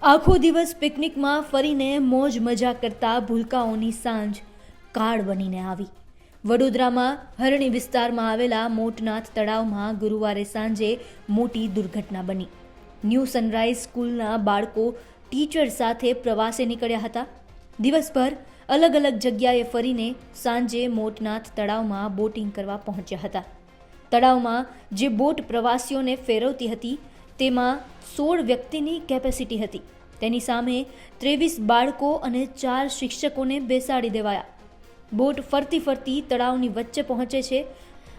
આખો દિવસ પિકનિકમાં ફરીને મોજ મજા કરતા ભૂલકાઓની સાંજ કાળ બનીને આવી. વડોદરામાં હરણી વિસ્તારમાં આવેલા મોટનાથ તળાવમાં ગુરુવારે સાંજે મોટી દુર્ઘટના બની. ન્યૂ સનરાઈઝ સ્કૂલના બાળકો ટીચર સાથે પ્રવાસે નીકળ્યા હતા. દિવસભર અલગ અલગ જગ્યાએ ફરીને સાંજે મોટનાથ તળાવમાં બોટિંગ કરવા પહોંચ્યા હતા. તળાવમાં જે બોટ પ્રવાસીઓને ફેરવતી હતી તેમાં સોળ વ્યક્તિની કેપેસિટી હતી. તેની સામે ત્રેવીસ બાળકો અને ચાર શિક્ષકોને બેસાડી દેવાયા. બોટ ફરતી ફરતી તળાવની વચ્ચે પહોંચે છે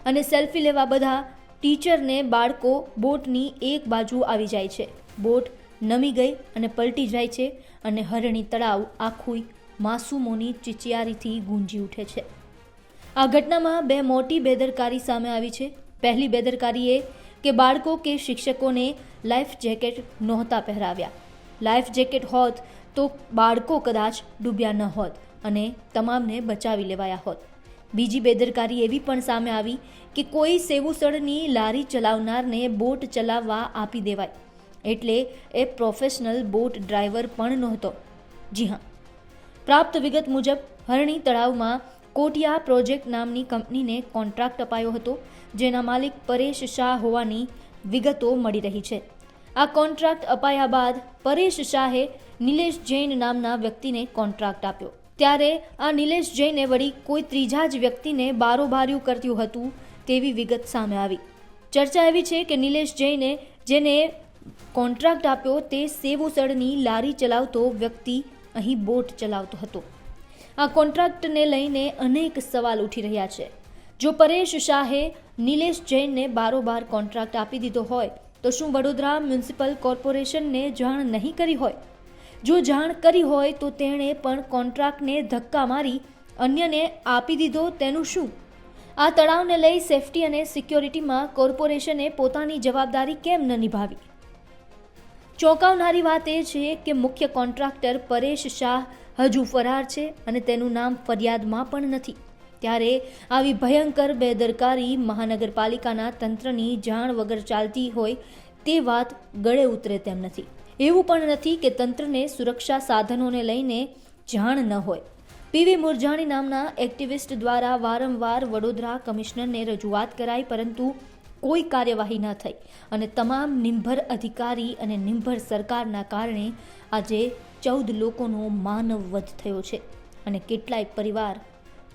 અને સેલ્ફી લેવા બધા ટીચરને બાળકો બોટની એક બાજુ આવી જાય છે. બોટ નમી ગઈ અને પલટી જાય છે અને હરણી તળાવ આખું માસૂમોની ચિચિયારીથી ગુંજી ઉઠે છે. આ ઘટનામાં બે મોટી બેદરકારી સામે આવી છે. પહેલી બેદરકારી એ કે બાળકો કે શિક્ષકોને લાઈફ જેકેટ નહોતા પહેરાવ્યા. લાઈફ જેકેટ હોત તો બાળકો કદાચ ડૂબ્યા ન હોત અને તમામને બચાવી લેવાયા હોત. બીજી બેદરકારી એવી પણ સામે આવી કે કોઈ સેવુસળની લારી ચલાવનારને બોટ ચલાવવા આપી દેવાય. એટલે એ પ્રોફેશનલ બોટ ડ્રાઈવર પણ નહોતો. જી હા. પ્રાપ્ત વિગત મુજબ, હરણી તળાવમાં કોટિયા પ્રોજેક્ટ નામની કંપનીને કોન્ટ્રાક્ટ અપાયો હતો, જેના માલિક પરેશ શાહ હોવાની વિગતો મળી રહી છે. આ કોન્ટ્રાક્ટ અપાયા બાદ પરેશ શાહે નિલેશ જૈન નામના વ્યક્તિને કોન્ટ્રાક્ટ આપ્યો. ત્યારે આ નિલેશ જૈને વળી કોઈ ત્રીજા જ વ્યક્તિને બારોબાર્યું કર્યું હતું તેવી વિગત સામે આવી. ચર્ચા એવી છે કે નિલેશ જૈને જેને કોન્ટ્રાક્ટ આપ્યો તે સેવુસળની લારી ચલાવતો વ્યક્તિ અહીં બોટ ચલાવતો હતો. આ કોન્ટ્રાક્ટને લઈને અનેક સવાલ ઉઠી રહ્યા છે. જો પરેશ શાહે નિલેશ જૈનને બારોબાર કોન્ટ્રાક્ટ આપી દીધો હોય, તો શું વડોદરા મ્યુનિસિપલ કોર્પોરેશનને જાણ નહીં કરી હોય? જો જાણ કરી હોય, તો તેણે પણ કોન્ટ્રાક્ટને ધક્કા મારી અન્યને આપી દીધો તેનું શું? આ તળાવને લઈ સેફટી અને સિક્યોરિટીમાં કોર્પોરેશને પોતાની જવાબદારી કેમ ન નિભાવી? ચોંકાવનારી વાત એ છે કે મુખ્ય કોન્ટ્રાક્ટર પરેશ શાહ હજુ ફરાર છે અને તેનું નામ ફરિયાદમાં પણ નથી. ત્યારે આવી ભયંકર બેદરકારી મહાનગરપાલિકાના તંત્રની જાણ વગર ચાલતી હોય તે વાત ગળે ઉતરે તેમ નથી. એવું પણ નથી કે તંત્રને સુરક્ષા સાધનોને લઈને જાણ ન હોય. પીવી મુરજાણી નામના એક્ટિવિસ્ટ દ્વારા વારંવાર વડોદરા કમિશનરને રજૂઆત કરાઈ, પરંતુ કોઈ કાર્યવાહી ન થઈ. અને તમામ નિંભર અધિકારી અને નિંભર સરકારના કારણે આજે ચૌદ લોકોનો માનવ વધ થયો છે અને કેટલાય પરિવાર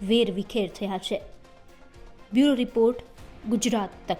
વેર વિખેર થયા છે. બ્યુરો રિપોર્ટ ગુજરાત તક.